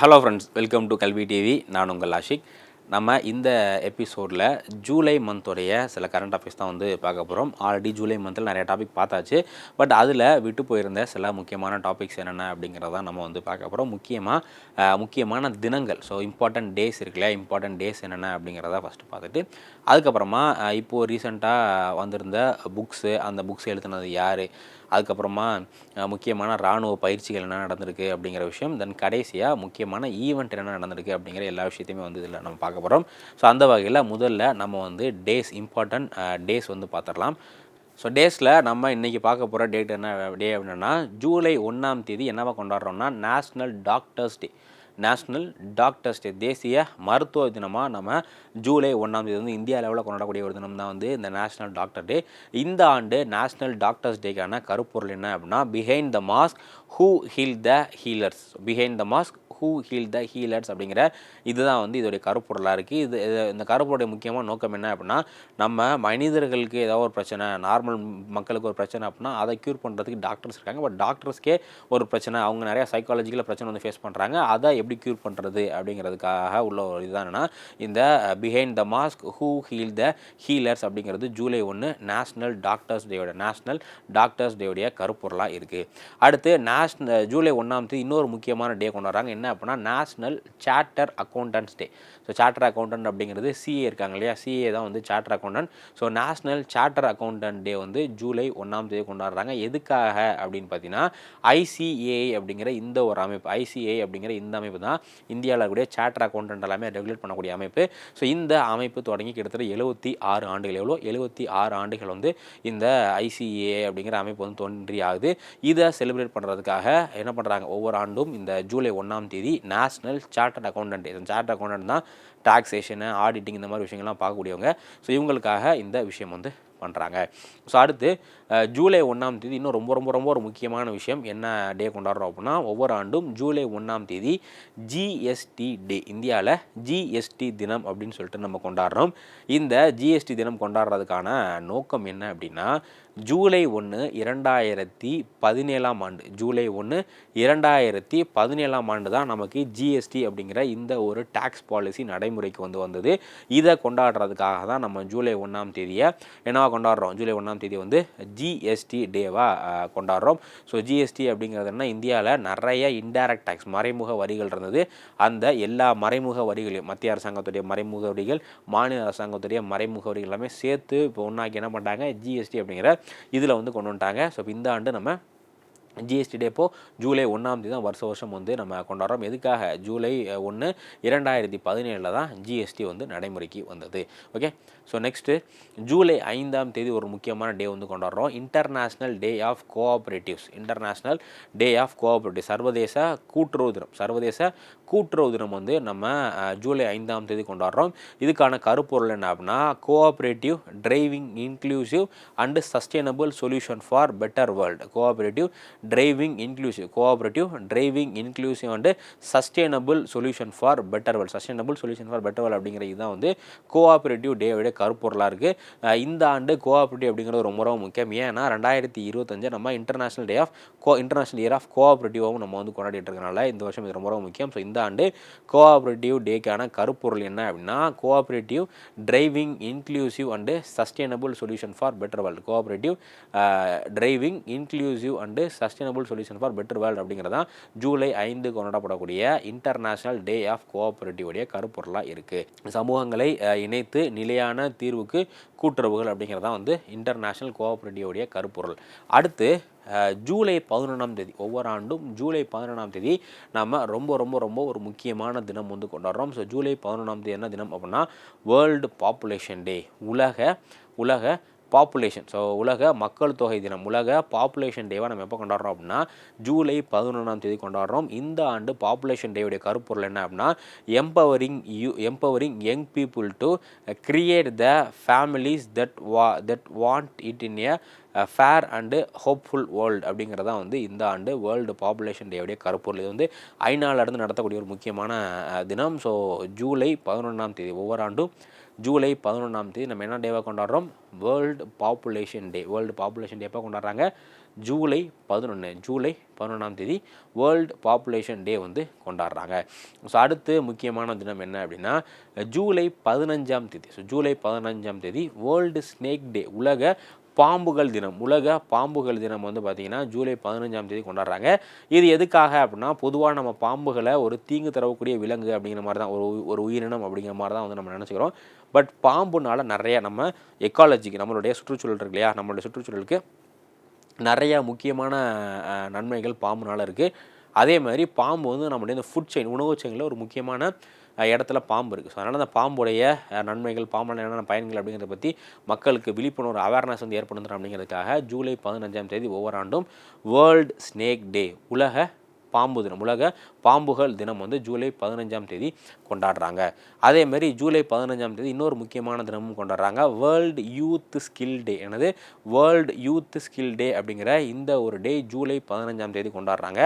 Hello friends welcome to Kalvi TV நான் உங்கள் ஆஷிக். நம்ம இந்த எபிசோடில் ஜூலை மந்தோடைய சில கரண்ட் அஃபேர்ஸ் தான் வந்து பார்க்க போகிறோம் ஆல்ரெடி ஜூலை மந்தில் நிறைய டாபிக் பார்த்தாச்சு. பட் அதில் விட்டு போயிருந்த சில முக்கியமான டாபிக்ஸ் என்னென்ன அப்படிங்கிறத நம்ம வந்து பார்க்க போகிறோம் முக்கியமாக முக்கியமான தினங்கள். ஸோ இம்பார்ட்டண்ட் டேஸ் இருக்குல்லையா இம்பார்ட்டன்ட் டேஸ் என்னென்ன அப்படிங்கிறத ஃபஸ்ட்டு பார்த்துட்டு அதுக்கப்புறமா இப்போது ரீசெண்டாக வந்திருந்த புக்ஸு அந்த புக்ஸ் எழுதுனது யார்? அதுக்கப்புறமா முக்கியமான இராணுவ பயிற்சிகள் என்ன நடந்திருக்கு அப்படிங்கிற விஷயம் தென் கடைசியாக முக்கியமான ஈவெண்ட் என்ன நடந்திருக்கு அப்படிங்கிற எல்லா விஷயத்தையுமே வந்து இதில் நம்ம பார்க்க போகிறோம் ஸோ அந்த வகையில் முதல்ல நம்ம வந்து டேஸ் இம்பார்ட்டன்ட் டேஸ் வந்து பார்த்துடலாம். ஸோ டேஸில் நம்ம இன்றைக்கி பார்க்க போகிற டேட் என்ன டே அப்படின்னா ஜூலை ஒன்றாம் தேதி என்னவா கொண்டாடுறோம்னா national doctors day national doctors day தேசிய மருத்துவ தினமாக நம்ம ஜூலை ஒன்றாம் தேதி வந்து இந்தியா லெவலில் கொண்டாடக்கூடிய ஒரு தினம் தான் வந்து இந்த நேஷ்னல் டாக்டர் டே. இந்த ஆண்டு நேஷ்னல் டாக்டர்ஸ் டேக்கான கருப்பொருள் என்ன அப்படின்னா behind the mask who heal the healers behind the mask who heal the healers அப்படிங்கிற இதுதான் வந்து இதோடைய கருப்பொருளாக இருக்குது இது இந்த கருப்பொருடைய முக்கியமான நோக்கம் என்ன அப்படின்னா நம்ம மனிதர்களுக்கு ஏதாவது ஒரு பிரச்சனை நார்மல் மக்களுக்கு ஒரு பிரச்சனை அப்படின்னா அதை க்யூர் பண்ணுறதுக்கு டாக்டர்ஸ் இருக்காங்க. பட் டாக்டர்ஸ்க்கே ஒரு பிரச்சனை அவங்க நிறைய சைக்காலஜிக்கல் பிரச்சனை வந்து ஃபேஸ் பண்ணுறாங்க அதை எப்படி க்யூர் பண்ணுறது அப்படிங்கிறதுக்காக உள்ள ஒரு இதுதான் இந்த behind the mask who heal the healers அப்படிங்கிறது ஜூலை ஒன்று நேஷ்னல் டாக்டர்ஸ் டேயோட நேஷ்னல் டாக்டர்ஸ் டேவுடைய கருப்பொருளாக இருக்குது அடுத்து நேஷ்னல் ஜூலை ஒன்றாம் தேதி இன்னொரு முக்கியமான டே கொண்டாடுறாங்க என்ன அப்படின்னா national charter accountants day so charter accountant அப்படிங்கிறது சிஏ இருக்காங்க இல்லையா? சிஏ தான் வந்து charter accountant so national charter accountant day வந்து ஜூலை ஒன்றாம் தேதி கொண்டாடுறாங்க. எதுக்காக அப்படின்னு பார்த்தீங்கன்னா ஐசிஏஐ அப்படிங்கிற இந்த ஒரு அமைப்பு ஐசிஏ அப்படிங்கிற இந்த அமைப்பு தான் இந்தியாவில் இருக்கக்கூடிய சார்ட்டர் அக்கௌண்டன்ட் எல்லாமே ரெகுலேட் பண்ணக்கூடிய அமைப்பு. ஸோ இந்த அமைப்பு தொடங்கி கிட்டத்தட்ட எழுபத்தி ஆறு ஆண்டுகள். எவ்வளோ? எழுபத்தி ஆறு ஆண்டுகள் வந்து இந்த ஐசிஏ அப்படிங்கிற அமைப்பு வந்து தோன்றி ஆகுது. இதை செலிப்ரேட் பண்ணுறதுக்காக என்ன பண்ணுறாங்க ஒவ்வொரு ஆண்டும் இந்த ஜூலை ஒன்றாம் தேதி நேஷ்னல் சார்ட்டர்ட் அக்கௌண்டன்ட் இந்த சார்ட் அக்கௌண்டன்ட் தான் டாக்ஸேஷனு ஆடிட்டிங் இந்த மாதிரி விஷயங்கள்லாம் பார்க்கக்கூடியவங்க. ஸோ இவங்களுக்காக இந்த விஷயம் வந்து பண்ணுறாங்க ஸோ அடுத்து ஜூலை ஒன்றாம் தேதி இன்னும் ரொம்ப ரொம்ப ரொம்ப ஒரு முக்கியமான விஷயம். என்ன டே கொண்டாடுறோம் அப்படின்னா ஒவ்வொரு ஆண்டும் ஜூலை ஒன்றாம் தேதி ஜிஎஸ்டி டே இந்தியாவில் ஜிஎஸ்டி தினம் அப்படின்னு சொல்லிட்டு நம்ம கொண்டாடுறோம். இந்த ஜிஎஸ்டி தினம் கொண்டாடுறதுக்கான நோக்கம் என்ன அப்படின்னா ஜூலை ஒன்று இரண்டாயிரத்தி பதினேழாம் ஆண்டு. ஜூலை ஒன்று இரண்டாயிரத்தி பதினேழாம் ஆண்டு தான் நமக்கு ஜிஎஸ்டி அப்படிங்கிற இந்த ஒரு டேக்ஸ் பாலிசி நடைமுறைக்கு வந்து வந்தது. இதை கொண்டாடுறதுக்காக தான் நம்ம ஜூலை ஒன்றாம் தேதியை என்னவா கொண்டாடுறோம்? ஜூலை ஒன்றாம் தேதி வந்து ஜிஎஸ்டி டேவாக கொண்டாடுறோம். ஸோ ஜிஎஸ்டி அப்படிங்கிறது என்ன இந்தியாவில் நிறைய இன்டைரக்ட் டேக்ஸ் மறைமுக வரிகள் இருந்தது. அந்த எல்லா மறைமுக வரிகளையும் மத்திய அரசாங்கத்துடைய மறைமுக வரிகள் மாநில அரசாங்கத்துடைய மறைமுக வரிகள் எல்லாமே சேர்த்து இப்போ ஒன்றாக்கி என்ன பண்ணிட்டாங்க? ஜிஎஸ்டி அப்படிங்கிற இதில் வந்து கொண்டு வந்துட்டாங்க. ஸோ இந்த ஆண்டு நம்ம ஜிஎஸ்டி டே இப்போ ஜூலை ஒன்றாம் தேதி தான் வருஷ வருஷம் வந்து நம்ம கொண்டாடுறோம். எதுக்காக? ஜூலை ஒன்று இரண்டாயிரத்தி பதினேழில் தான் ஜிஎஸ்டி வந்து நடைமுறைக்கு வந்தது. ஓகே ஸோ நெக்ஸ்ட்டு ஜூலை ஐந்தாம் தேதி ஒரு முக்கியமான டே வந்து கொண்டாடுறோம். International day of cooperatives international day of cooperative சர்வதேச கூட்டுறவு தினம். சர்வதேச கூட்டுறவு தினம் வந்து நம்ம ஜூலை ஐந்தாம் தேதி கொண்டாடுறோம். இதுக்கான கருப்பொருள் என்ன அப்படின்னா cooperative driving inclusive and sustainable solution for better world cooperative driving inclusive cooperative driving inclusive and sustainable solution for better world sustainable solution for better world அப்படிங்கிறது தான் வந்து கோஆப்ரேட்டிவ் டேவோட கருப்பொருளாக இருக்குது இந்த ஆண்டு கோஆப்ரேட்டிவ் அப்படிங்கிறது ரொம்ப ரொம்ப முக்கியம். ஏன்னா ரெண்டாயிரத்தி இருபத்தஞ்சு நம்ம international day of co international year of கோஆப்ரேட்டிவாகவும் நம்ம வந்து கொண்டாடிட்டு இருக்கனால இந்த வருஷம் இது ரொம்ப ரொம்ப முக்கியம். ஸோ இந்த ஆண்டு கோஆப்ரேட்டிவ் டேக்கான கருப்பொருள் என்ன அப்படின்னா cooperative driving inclusive and sustainable solution for better world cooperative driving inclusive and sustainable solution for better world அப்படிங்கிறதான் ஜூலை ஐந்து கொண்டாடப்படக்கூடிய இன்டர்நேஷனல் டே ஆஃப் கோஆபரேட்டிவுடைய கருப்பொருளாக இருக்குது சமூகங்களை இணைத்து நிலையான தீர்வுக்கு கூட்டுறவுகள் அப்படிங்கிறதான் வந்து இன்டர்நேஷனல் கோஆபரேட்டிவுடைய கருப்பொருள். அடுத்து ஜூலை பதினொன்றாம் தேதி ஒவ்வொரு ஆண்டும் ஜூலை பதினொன்றாம் தேதி நம்ம ரொம்ப ரொம்ப ரொம்ப ஒரு முக்கியமான தினம் வந்து கொண்டாடுறோம். ஸோ ஜூலை பதினொன்றாம் தேதி என்ன தினம் அப்படின்னா வேர்ல்டு பாப்புலேஷன் டே உலக உலக பாப்புலேஷன் ஸோ உலக மக்கள் தொகை தினம் உலக பாப்புலேஷன் டேவை நம்ம எப்போ கொண்டாடுறோம் அப்படின்னா ஜூலை பதினொன்றாம் தேதி கொண்டாடுறோம். இந்த ஆண்டு பாப்புலேஷன் டேவுடைய கருப்பொருள் என்ன அப்படின்னா empowering you empowering young people to create the families that wa that want it in a fair and hopeful world அப்படிங்கிறதா வந்து இந்த ஆண்டு வேர்ல்டு பாப்புலேஷன் டேவுடைய கருப்பொருள். இது வந்து ஐநாவிலேருந்து நடத்தக்கூடிய ஒரு முக்கியமான தினம். ஸோ ஜூலை பதினொன்றாம் தேதி ஒவ்வொரு ஆண்டும் ஜூலை பதினொன்றாம் தேதி நம்ம என்ன டேவாக கொண்டாடுறோம்? World population day world population day எப்போ கொண்டாடுறாங்க? ஜூலை பதினொன்று ஜூலை பதினொன்றாம் தேதி வேர்ல்டு பாப்புலேஷன் டே வந்து கொண்டாடுறாங்க. ஸோ அடுத்து முக்கியமான தினம் என்ன அப்படின்னா ஜூலை பதினஞ்சாம் தேதி. ஸோ ஜூலை பதினஞ்சாம் தேதி வேர்ல்டு ஸ்னேக் டே உலக பாம்புகள் தினம். உலக பாம்புகள் தினம் வந்து பார்த்திங்கன்னா ஜூலை பதினஞ்சாம் தேதி கொண்டாடுறாங்க. இது எதுக்காக அப்படின்னா பொதுவாக நம்ம பாம்புகளை ஒரு தீங்கு தரக்கூடிய விலங்கு அப்படிங்கிற மாதிரி தான் ஒரு ஒரு உயிரினம் அப்படிங்கிற மாதிரி தான் வந்து நம்ம நினச்சிக்கிறோம். பட் பாம்புனால் நிறைய நம்ம எக்காலஜிக்கு நம்மளுடைய சுற்றுச்சூழல் இருக்கு இல்லையா? நம்மளுடைய சுற்றுச்சூழலுக்கு நிறைய முக்கியமான நன்மைகள் பாம்புனால் இருக்குது அதே மாதிரி பாம்பு வந்து நம்மளுடைய இந்த ஃபுட் செயின் உணவு செயினில் ஒரு முக்கியமான இடத்துல பாம்பு இருக்குது ஸோ அதனால் அந்த பாம்புடைய நன்மைகள் பாம்பால் என்னென்ன பயன்கள் அப்படிங்கிறத பற்றி மக்களுக்கு விழிப்புணர்வு அவேர்னஸ் வந்து ஏற்படுத்துகிறோம் அப்படிங்கிறதுக்காக ஜூலை பதினஞ்சாம் தேதி ஒவ்வொரு ஆண்டும் வேர்ல்டு ஸ்னேக் டே உலக பாம்பு தினம் உலக பாம்புகள் தினம் வந்து ஜூலை பதினஞ்சாம் தேதி கொண்டாடுறாங்க. அதேமாரி ஜூலை பதினஞ்சாம் தேதி இன்னொரு முக்கியமான தினமும் கொண்டாடுறாங்க. வேர்ல்டு யூத் ஸ்கில் டே எனது வேர்ல்டு யூத் ஸ்கில் டே அப்படிங்கிற இந்த ஒரு டே ஜூலை பதினஞ்சாம் தேதி கொண்டாடுறாங்க.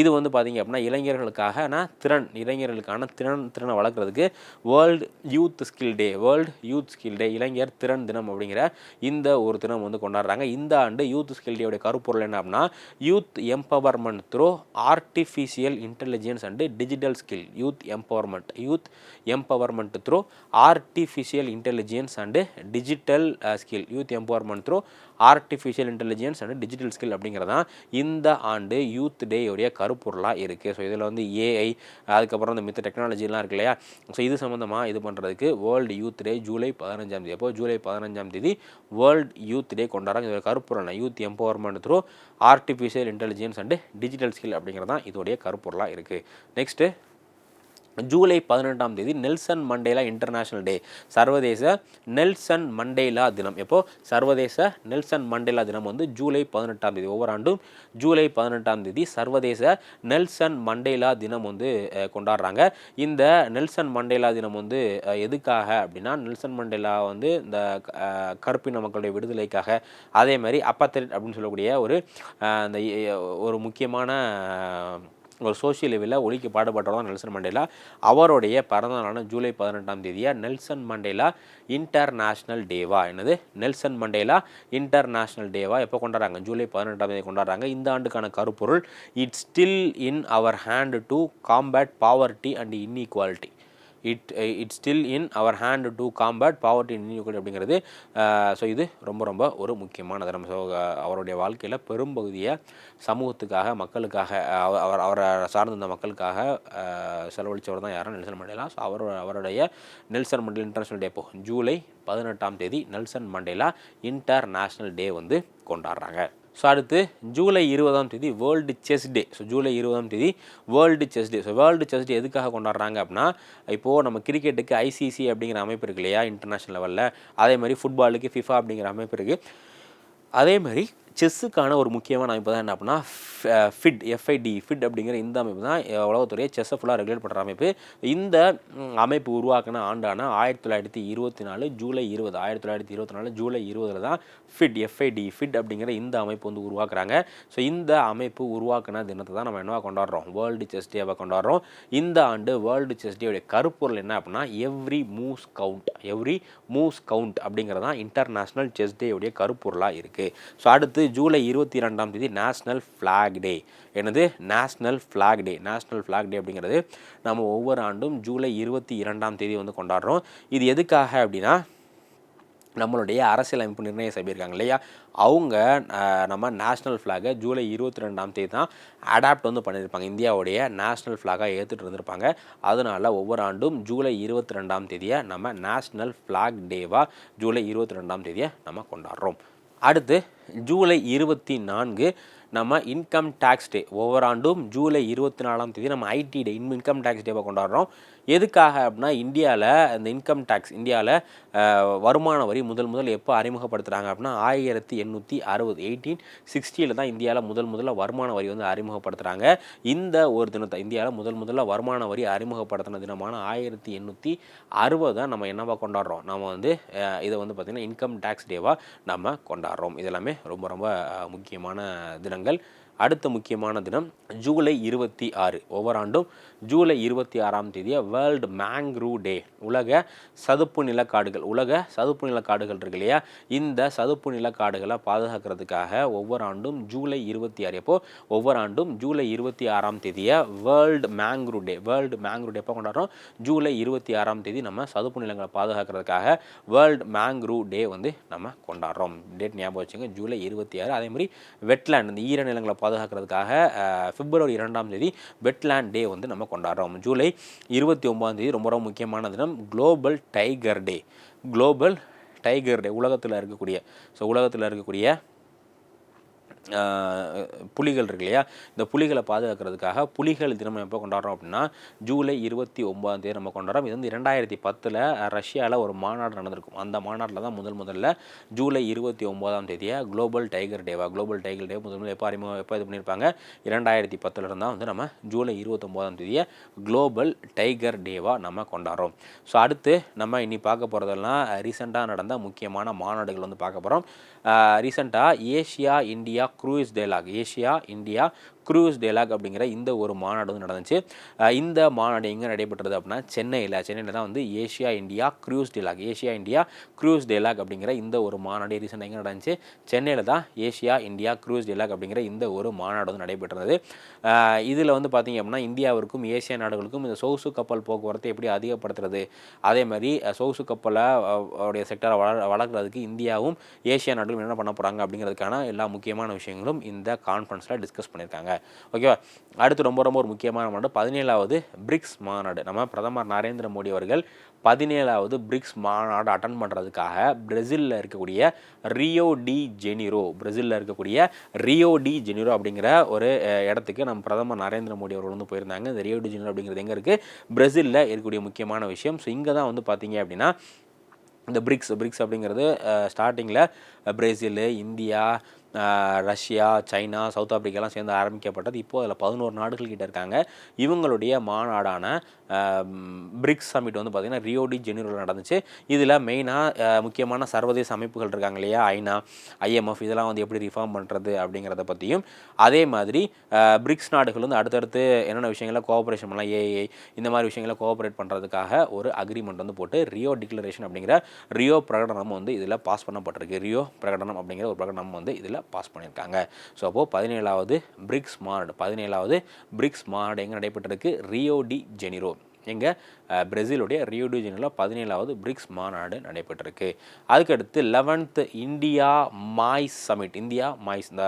இது வந்து பார்த்திங்க அப்படின்னா இளைஞர்களுக்காக திறன். இளைஞர்களுக்கான திறன் திறனை வளர்க்குறதுக்கு world youth skill day world youth skill day இளைஞர் திறன் தினம் அப்படிங்கிற இந்த ஒரு தினம் வந்து கொண்டாடுறாங்க. இந்த ஆண்டு யூத் ஸ்கில் டேவுடைய கருப்பொருள் என்ன அப்படின்னா youth empowerment through artificial intelligence and digital skill youth empowerment youth empowerment through artificial intelligence and digital skill youth empowerment through artificial intelligence and digital skill அப்படிங்கிறதான் இந்த ஆண்டு யூத் டேயுடைய கருப்பொருளாக இருக்குது ஸோ இதில் வந்து ஏஐ அதுக்கப்புறம் இந்த மித்த டெக்னாலஜிலாம் இருக்கு இல்லையா? ஸோ இது சம்மந்தமாக இது பண்ணுறதுக்கு வேர்ல்டு யூத் டே ஜூலை பதினஞ்சாம் தேதி. அப்போ ஜூலை பதினஞ்சாம் தேதி வேர்ல்டு யூத் டே கொண்டாடுறாங்க. இதோட கருப்பொருள் youth empowerment through artificial intelligence and digital skill அப்படிங்கிறதான் இதோடைய கருப்பொருளாக இருக்குது நெக்ஸ்ட்டு ஜூலை பதினெட்டாம் தேதி நெல்சன் மண்டேலா இன்டர்நேஷ்னல் டே சர்வதேச நெல்சன் மண்டேலா தினம். எப்போது சர்வதேச நெல்சன் மண்டேலா தினம் வந்து ஜூலை பதினெட்டாம் தேதி ஒவ்வொரு ஆண்டும் ஜூலை பதினெட்டாம் தேதி சர்வதேச நெல்சன் மண்டேலா தினம் வந்து கொண்டாடுறாங்க. இந்த நெல்சன் மண்டேலா தினம் வந்து எதுக்காக அப்படின்னா நெல்சன் மண்டேலா வந்து இந்த கருப்பின மக்களுடைய விடுதலைக்காக. அதே மாதிரி அப்பத்தெட் அப்படின்னு சொல்லக்கூடிய ஒரு அந்த ஒரு முக்கியமான ஒரு சோசியல் லெவலில் ஒழிக்க பாடுபட்டவர் தான் நெல்சன் மண்டேலா. அவருடைய பிறந்தநாளான ஜூலை பதினெட்டாம் தேதியாக நெல்சன் மண்டேலா இன்டர்நேஷ்னல் டேவா என்னது? நெல்சன் மண்டேலா இன்டர்நேஷ்னல் டேவா எப்போ கொண்டாடுறாங்க? ஜூலை பதினெட்டாம் தேதி கொண்டாடுறாங்க. இந்த ஆண்டுக்கான கருப்பொருள் it's still in our hand to combat poverty and inequality it it still in our hand to combat poverty inequality அப்படிங்கிறது eh, ஸோ இது ரொம்ப ரொம்ப ஒரு முக்கியமானது. நம்ம ஸோ அவருடைய வாழ்க்கையில் பெரும்பகுதியை சமூகத்துக்காக மக்களுக்காக அவர் அவரை சார்ந்த மக்களுக்காக eh, செலவழித்தவர் தான் யாரும் நெல்சன் மண்டேலா. ஸோ அவர் அவருடைய நெல்சன் மண்டேலா இன்டர்நேஷ்னல் டே இப்போ ஜூலை பதினெட்டாம் தேதி நெல்சன் மண்டேலா இன்டர்நேஷ்னல் டே வந்து கொண்டாடுறாங்க. ஸோ அடுத்து ஜூலை இருபதாம் தேதி world chess day so July இருபதாம் தேதி world chess day so world chess day எதுக்காக கொண்டாடுறாங்க அப்படின்னா இப்போது நம்ம கிரிக்கெட்டுக்கு ஐசிசி அப்படிங்கிற அமைப்பு இருக்கு இல்லையா இன்டர்நேஷ்னல் லெவலில் அதே மாதிரி ஃபுட்பாலுக்கு ஃபிஃபா அப்படிங்கிற அமைப்பு இருக்குது அதே மாதிரி செஸ்ஸுக்கான ஒரு முக்கியமான அமைப்பு தான் என்ன அப்படின்னா ஃபிட் எஃப்ஐடி ஃபிட் அப்படிங்கிற இந்த அமைப்பு தான் உலகத்துறையை செஸ்ஸை ஃபுல்லாக ரெகுலேட் பண்ணுற அமைப்பு. இந்த அமைப்பு உருவாக்கின ஆண்டான ஆயிரத்தி தொள்ளாயிரத்தி இருபத்தி நாலு ஜூலை இருபது ஆயிரத்தி தொள்ளாயிரத்தி இருபத்தி நாலு ஜூலை இருபதில் தான் ஃபிட் எஃப்ஐடி ஃபிட் அப்படிங்கிற இந்த அமைப்பு வந்து உருவாக்குறாங்க. ஸோ இந்த அமைப்பு உருவாக்கின தினத்தை தான் நம்ம என்னவா கொண்டாடுறோம்? வேர்ல்டு செஸ் டேவை கொண்டாடுறோம். இந்த ஆண்டு வேர்ல்டு செஸ் டேவுடைய கருப்பொருள் என்ன அப்படின்னா every moves count every moves count அப்படிங்கிறது தான் இன்டர்நேஷ்னல் செஸ் டேவுடைய கருப்பொருளாக இருக்குது ஸோ அடுத்து அடுத்து ஜூலை இருபத்தி ரெண்டாம் தேதி நேஷ்னல் ஃப்ளாக் டே எனது national flag day national flag day அப்படிங்கிறது நம்ம ஒவ்வொரு ஆண்டும் ஜூலை இருபத்தி இரண்டாம் தேதி வந்து கொண்டாடுறோம். இது எதுக்காக அப்படின்னா நம்மளுடைய அரசியலமைப்பு நிர்ணய சபை இருக்காங்க இல்லையா? அவங்க நம்ம நேஷ்னல் ஃப்ளாகை ஜூலை இருபத்தி ரெண்டாம் தேதி தான் அடாப்ட் வந்து பண்ணியிருப்பாங்க. இந்தியாவுடைய நேஷ்னல் ஃப்ளாகாக ஏற்றுட்டு இருந்திருப்பாங்க. அதனால் ஒவ்வொரு ஆண்டும் ஜூலை இருபத்தி ரெண்டாம் தேதியை நம்ம நேஷ்னல் ஃப்ளாக் டேவாக ஜூலை இருபத்தி ரெண்டாம் தேதியை நம்ம கொண்டாடுறோம். அடுத்து ஜூலை இருபத்தி நான்கு நம்ம இன்கம் டேக்ஸ் டே ஒவ்வொரு ஆண்டும் ஜூலை இருபத்தி நாலாம் தேதி நம்ம ஐடி டே இன்கம் டேக்ஸ் டேவை கொண்டாடுறோம். எதுக்காக அப்படின்னா இந்தியாவில் இந்த இன்கம் டேக்ஸ் இந்தியாவில் வருமான வரி முதல் முதல் எப்போ அறிமுகப்படுத்துகிறாங்க அப்படின்னா ஆயிரத்தி எண்ணூற்றி அறுபது எயிட்டீன் சிக்ஸ்டியில் தான் இந்தியாவில் முதல் முதல்ல வருமான வரி வந்து அறிமுகப்படுத்துகிறாங்க இந்த ஒரு தினத்தை இந்தியாவில் முதல் முதல்ல வருமான வரி அறிமுகப்படுத்தின தினமான ஆயிரத்தி எண்ணூற்றி அறுபது தான் நம்ம என்னவா கொண்டாடுறோம்? நம்ம வந்து இதை வந்து பார்த்திங்கன்னா இன்கம் டேக்ஸ் டேவாக நம்ம கொண்டாடுறோம். இதெல்லாமே ரொம்ப ரொம்ப முக்கியமான தினங்கள். அடுத்த முக்கியமான தினம் ஜூலை இருபத்தி ஆறு. ஒவ்வொரு ஆண்டும் ஜூலை இருபத்தி ஆறாம் தேதியை வேர்ல்டு மேங்க்ரூ டே உலக சதுப்பு நிலக்காடுகள் உலக சதுப்பு நிலக்காடுகள் இருக்கு இல்லையா? இந்த சதுப்பு நிலக்காடுகளை பாதுகாக்கிறதுக்காக ஒவ்வொரு ஆண்டும் ஜூலை இருபத்தி ஆறு எப்போ ஒவ்வொரு ஆண்டும் ஜூலை இருபத்தி ஆறாம் தேதியை வேர்ல்டு மேங்க்ரூ டே வேர்ல்டு மேங்க்ரூ டே எப்போ கொண்டாடுறோம்? ஜூலை இருபத்தி ஆறாம் தேதி நம்ம சதுப்பு நிலங்களை பாதுகாக்கிறதுக்காக வேர்ல்டு மேங்க்ரூ டே வந்து நம்ம கொண்டாடுறோம். டேட் ஞாபகம் வச்சுங்க ஜூலை இருபத்தி ஆறு. அதே மாதிரி வெட்லேண்ட் இந்த ஈர நிலங்களை பாதுகாக்கிறதுக்காக பிப்ரவரி இரண்டாம் தேதி வெட்லேண்ட் டே வந்து நம்ம கொண்டாடுறோம். ஜூலை இருபத்தி ஒம்பதாந்தேதி ரொம்ப ரொம்ப முக்கியமான தினம் global tiger day global tiger day உலகத்தில் இருக்கக்கூடிய ஸோ உலகத்தில் இருக்கக்கூடிய புலிகள் இருக்கு இல்லையா? இந்த புலிகளை பாதுகாக்கிறதுக்காக புலிகள் தினம் எப்போ கொண்டாடுறோம் அப்படின்னா ஜூலை இருபத்தி ஒன்பதாம் தேதி நம்ம கொண்டாடுறோம். இது வந்து இரண்டாயிரத்தி பத்தில் ரஷ்யாவில் ஒரு மாநாடு நடந்திருக்கும். அந்த மாநாட்டில் தான் முதல் முதல்ல ஜூலை இருபத்தி ஒம்பதாம் தேதியை குளோபல் டைகர் டேவா குளோபல் டைகர் டே முதல் முதல் எப்போ அறிமுகம் எப்போ இது பண்ணியிருப்பாங்க? இரண்டாயிரத்தி பத்தில் இருந்தால் வந்து நம்ம ஜூலை இருபத்தொம்போதாம் தேதியை குளோபல் டைகர் டேவாக நம்ம கொண்டாடுறோம். ஸோ அடுத்து நம்ம இனி பார்க்க போகிறதெல்லாம் ரீசெண்டாக நடந்த முக்கியமான மாநாடுகள் வந்து பார்க்க போகிறோம் ரீசெண்டாக Asia India cruise dialogue. Asia India cruise dialogue அப்படிங்கிற இந்த ஒரு மாநாடு வந்து நடந்துச்சு. இந்த மாநாடு எங்கே நடைபெற்றது அப்படின்னா சென்னையில். சென்னையில் தான் வந்து Asia India cruise dialogue. Asia India cruise dialogue அப்படிங்கிற இந்த ஒரு மாநாடு ரீசெண்டாக எங்கே நடந்துச்சு? சென்னையில் தான் ஏஷியா இந்தியா க்ரூஸ் டெலாக் அப்படிங்கிற இந்த ஒரு மாநாடு வந்து நடைபெற்றது. இதில் வந்து பார்த்திங்க அப்படின்னா இந்தியாவிற்கும் ஏசியா நாடுகளுக்கும் இந்த சொகுசு கப்பல் போக்குவரத்தை எப்படி அதிகப்படுத்துறது? அதே மாதிரி சொகுசு கப்பலை உடைய செக்டரை வளர் வளர்க்குறதுக்கு இந்தியாவும் ஏசியா நாடுகளும் என்ன பண்ண போகிறாங்க அப்படிங்கிறதுக்கான எல்லா முக்கியமான விஷயங்களும் இந்த கான்ஃபரன்ஸில் டிஸ்கஸ் பண்ணியிருக்காங்க. ஓகேவா அடுத்து ரொம்ப ரொம்ப ஒரு முக்கியமான மாநாடு. பதினேழாவது பிரிக்ஸ் மாநாடு. நம்ம பிரதமர் நரேந்திர மோடி அவர்கள் பதினேழாவது பிரிக்ஸ் மாநாடு அட்டன் பண்ணுறதுக்காக பிரேசிலில் இருக்கக்கூடிய ரியோ டி ஜெனிரோ பிரேசிலில் இருக்கக்கூடிய ரியோ டி ஜெனிரோ அப்படிங்கிற ஒரு இடத்துக்கு நம்ம பிரதமர் நரேந்திர மோடி அவர்கள் வந்து போயிருந்தாங்க. இந்த ரியோ டி ஜெனிரோ அப்படிங்கிறது எங்கே இருக்குது பிரேசிலில் இருக்கக்கூடிய முக்கியமான விஷயம். ஸோ இங்கே தான் வந்து பார்த்தீங்க அப்படின்னா இந்த பிரிக்ஸ் பிரிக்ஸ் அப்படிங்கிறது ஸ்டார்டிங்கில் Brazil India Russia China South ஆப்பிரிக்காலாம் சேர்ந்து ஆரம்பிக்கப்பட்டது. இப்போது அதில் பதினோரு நாடுகள் கிட்ட இருக்காங்க. இவங்களுடைய மாநாடான பிரிக்ஸ் சமிட் வந்து பார்த்திங்கன்னா ரியோடி ஜெனிரோவில் நடந்துச்சு. இதில் மெயினாக முக்கியமான சர்வதேச அமைப்புகள் இருக்காங்க இல்லையா? ஐநா ஐஎம்எஃப் இதெல்லாம் வந்து எப்படி ரிஃபார்ம் பண்ணுறது அப்படிங்கிறத பற்றியும் அதே மாதிரி பிரிக்ஸ் நாடுகள் வந்து அடுத்தடுத்து என்னென்ன விஷயங்களை கோஆப்ரேஷன் பண்ணலாம்? ஏஐ இந்த மாதிரி விஷயங்களை கோஆப்ரேட் பண்ணுறதுக்காக ஒரு அக்ரிமெண்ட் வந்து போட்டு ரியோ டிக்ளரேஷன் அப்படிங்கிற ரியோ பிரகடனம் வந்து இதில் பாஸ் பண்ணப்பட்டிருக்கு. ரியோ பிரகடனம் அப்படிங்கிற ஒரு பிரகடனம் வந்து இதில் பாஸ் பண்ணியிருக்காங்க. ஸோ அப்போது பதினேழாவது பிரிக்ஸ் மாநாடு பதினேழாவது பிரிக்ஸ் மாநாடு எங்கே நடைபெற்றிருக்கு? ரியோ டி ஜெனிரோ எங்கே பிரேசிலுடைய ரியோடி ஜெனிரோவில் பதினேழாவது பிரிக்ஸ் மாநாடு நடைபெற்றிருக்கு. அதுக்கடுத்து eleventh India maize summit India maize இந்த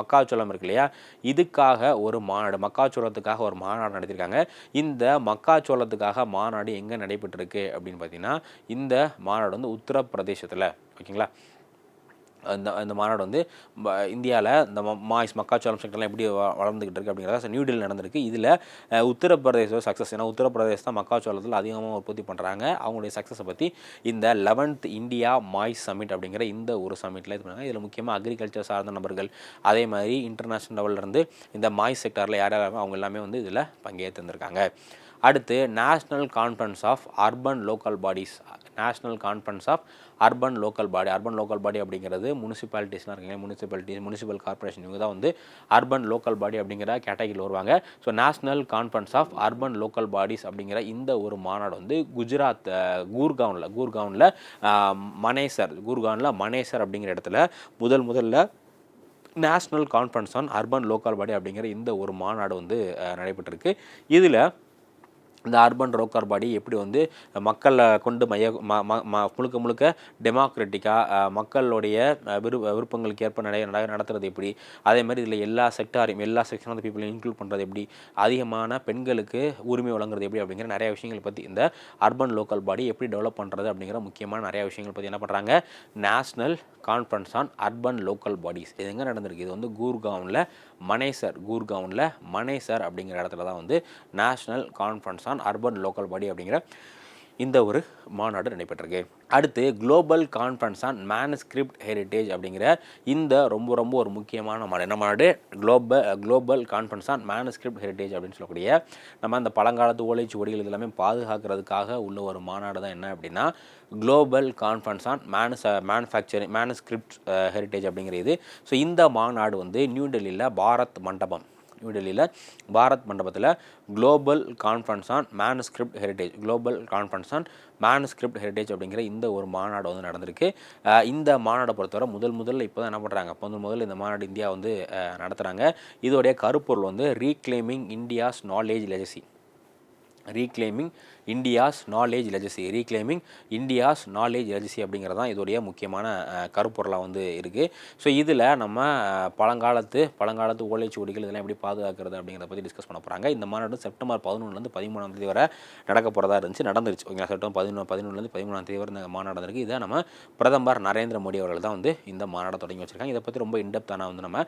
மக்காச்சோளம் இருக்கு இல்லையா? இதுக்காக ஒரு மாநாடு மக்காச்சோளத்துக்காக ஒரு மாநாடு நடத்தியிருக்காங்க. இந்த மக்காச்சோளத்துக்காக மாநாடு எங்கே நடைபெற்றிருக்கு அப்படின்னு பார்த்தீங்கன்னா இந்த மாநாடு வந்து உத்தரப்பிரதேசத்தில். ஓகேங்களா? இந்த இந்த மாநாடு வந்து இந்தியாவில் இந்த மாய்ஸ் மக்காச்சோளம் செக்டர்லாம் எப்படி வளர்ந்துக்கிட்டு இருக்குது அப்படிங்கிறத நியூ டெல்லி நடந்திருக்கு. இதில் உத்தரப்பிரதேச சக்ஸஸ் ஏன்னா உத்தரப்பிரதேச தான் மக்காச்சோளத்தில் அதிகமாக உற்பத்தி பண்ணுறாங்க அவங்களுடைய சக்ஸஸை பற்றி இந்த லெவன்த் இந்தியா மாய்ஸ் சமிட் அப்படிங்கிற இந்த ஒரு சமிட்டில் இது பண்ணாங்க. இதில் முக்கியமாக அக்ரிகல்ச்சர் சார்ந்த நபர்கள் அதே மாதிரி இன்டர்நேஷ்னல் லெவலிருந்து இந்த மாய்ஸ் செக்டரில் யார் யார் அவங்க எல்லாமே வந்து இதில் பங்கேற்றிருந்திருக்காங்க. அடுத்து national conference of urban local bodies national conference of urban local body urban local body அப்படிங்கிறது முனிசிபாலிட்டிஸ்லாம் இருக்கீங்க முனிசிபாலிட்டிஸ் முனிசிபல் கார்பரேஷன் இவங்க தான் வந்து அர்பன் லோக்கல் பாடி அப்படிங்கிற கேட்டகரியில் வருவாங்க. So national conference of urban local bodies அப்படிங்கிற இந்த ஒரு மாநாடு வந்து குஜராத் கூர்கானில் கூர்கானில் மனேசர் கூர்கானில் மனேசர் அப்படிங்கிற இடத்துல முதல் முதல்ல national conference on urban local body அப்படிங்கிற இந்த ஒரு மாநாடு வந்து நடைபெற்றிருக்கு. இதில் இந்த அர்பன் ரோக்கர் பாடி எப்படி வந்து மக்களை கொண்டு மைய முழுக்க முழுக்க டெமோக்ராட்டிக்காக மக்களுடைய விரு விருப்பங்களுக்கு ஏற்ப நடை நடத்துறது எப்படி? அதே மாதிரி இதில் எல்லா செக்டாரையும் எல்லா செக்ஷன் ஆஃப் பீப்புளையும் இன்க்ளூட் பண்ணுறது எப்படி? அதிகமான பெண்களுக்கு உரிமை வழங்குறது எப்படி அப்படிங்கிற நிறைய விஷயங்கள் பற்றி இந்த அர்பன் லோக்கல் பாடி எப்படி டெவலப் பண்ணுறது அப்படிங்கிற முக்கியமான நிறைய விஷயங்கள் பற்றி என்ன பண்ணுறாங்க national conference on urban local bodies இது எங்கே நடந்திருக்கு? இது வந்து கூர்காவில் மனேசர் கூர்கவுனில் மனேசர் அப்படிங்கிற இடத்துல தான் வந்து national conference on urban local body அப்படிங்கிற இந்த ஒரு மாநாடு நடைபெற்றிருக்கு. அடுத்து global conference on manuscript heritage அப்படிங்கிற இந்த ரொம்ப ரொம்ப ஒரு முக்கியமான மாநாடு. என்ன மாநாடு? Global global conference on manuscript heritage அப்படின்னு சொல்லக்கூடிய நம்ம அந்த பழங்காலத்து ஓலைச்சுவடிகள் இது எல்லாமே பாதுகாக்கிறதுக்காக உள்ள ஒரு மாநாடு தான் என்ன அப்படின்னா global conference on manus manufacturing manuscript heritage அப்படிங்கிறது ஸோ இந்த மாநாடு வந்து நியூ டெல்லியில் பாரத் மண்டபம் நியூ டெல்லியில் பாரத் மண்டபத்தில் global conference on manuscript heritage global conference on manuscript heritage அப்படிங்கிற இந்த ஒரு மாநாடு வந்து நடந்திருக்கு. இந்த மாநாடை பொறுத்தவரை முதல் முதல்ல இப்போ தான் என்ன பண்ணுறாங்க முதல் முதல்ல இந்த மாநாடு இந்தியா வந்து நடத்துகிறாங்க இதோடைய கருப்பொருள் வந்து reclaiming India's knowledge legacy reclaiming India's knowledge legacy reclaiming India's knowledge legacy அப்படிங்கிறது தான் இதோடைய முக்கியமான கருப்பொருளாக வந்து இருக்குது ஸோ இதில் நம்ம பழங்காலத்து பழங்காலத்து பழங்காலத்து ஓலைச்சுவடிகள் இதெல்லாம் எப்படி பாதுகாக்கிறது அப்படிங்கிறத பற்றி டிஸ்கஸ் பண்ண போகிறாங்க இந்த மாநாடு செப்டம்பர் பதினொன்றுலேருந்து பதிமூணாம் தேதி வரை நடக்க போகிறதா இருந்துச்சு நடந்துருச்சு. ஓகேங்களா? செப்டம்பர் பதினொன்று பதினொன்றுலேருந்து பதிமூணாம் தேதி வரை இந்த மாநாடு நடந்திருக்கு இதை நம்ம பிரதமர் நரேந்திர மோடி அவர்கள் தான் வந்து இந்த மாநாடை தொடங்கி வச்சிருக்காங்க. இதை பற்றி ரொம்ப இன்டெப்தான வந்து நம்ம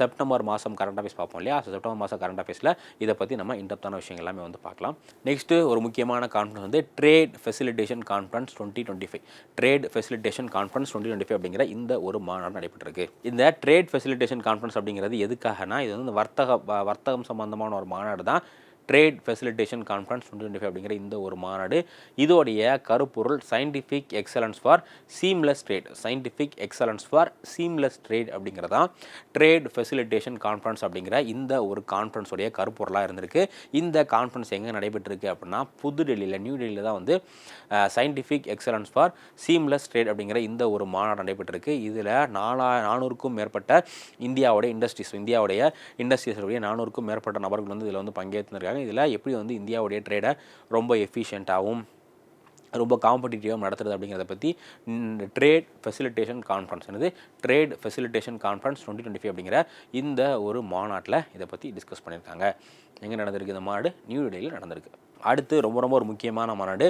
செப்டம்பர் மாதம் கரண்ட் அஃபேர்ஸ் பார்ப்போம் இல்லையா? செப்டம்பர் மாதம் கரண்ட் அஃபேர்ஸில் இதை பற்றி நம்ம இன்டெப்தான விஷயங்கள் எல்லாமே வந்து பார்க்கலாம். நெக்ஸ்ட்டு ஒரு முக்கியமான கான்ஃபரன்ஸ் வந்து trade facilitation conference twenty twenty five trade facilitation conference twenty twenty five அப்படிங்கிற இந்த ஒரு மாநாடு நடைபெற்றிருக்கு. இந்த ட்ரேட் ஃபெசிலிட்டேஷன் கான்ஃபரன்ஸ் அப்படிங்கிறது எதுக்காகனா இது வந்து வர்த்தக வர்த்தகம் சம்பந்தமான ஒரு மாநாடு தான் trade facilitation conference twenty twenty five அப்படிங்கிற இந்த ஒரு மாநாடு. இதோடைய கருப்பொருள் scientific excellence for seamless trade scientific excellence for seamless trade அப்படிங்கிறதான் ட்ரேட் ஃபெசிலிட்டேஷன் கான்ஃபரன்ஸ் அப்படிங்கிற இந்த ஒரு கான்ஃபரன்ஸோடைய கருப்பொருளாக இருந்திருக்கு. இந்த கான்ஃபரன்ஸ் எங்கே நடைபெற்றிருக்கு அப்படின்னா புதுடெல்லியில் நியூ டெல்லியில் தான் வந்து scientific excellence for seamless trade அப்படிங்கிற இந்த ஒரு மாநாடு நடைபெற்றிருக்கு. இதில் நாலா நானூறுக்கும் மேற்பட்ட இந்தியாவுடைய இண்டஸ்ட்ரீஸ் இந்தியாவுடைய இண்டஸ்ட்ரீஸுடைய நானூறுக்கும் மேற்பட்ட நபர்கள் வந்து இதில் வந்து பங்கேற்றிருக்காங்க. இதில் எப்படி வந்து இந்தியாவுடைய ட்ரேடை ரொம்ப எஃபிஷியண்ட்டாகவும் ரொம்ப காம்படிட்டிவாக நடத்துறது அப்படிங்கிறத பற்றி ட்ரேட் ஃபெசிலிட்டேஷன் கான்ஃபரன்ஸ் என்னது? Trade facilitation conference twenty twenty five அப்படிங்கிற இந்த ஒரு மாநாட்டில் இதை பற்றி டிஸ்கஸ் பண்ணியிருக்காங்க. எங்கே நடந்திருக்கு இந்த மாநாடு? நியூ டெல்லியில் நடந்திருக்கு. அடுத்து ரொம்ப ரொம்ப ஒரு முக்கியமான மாநாடு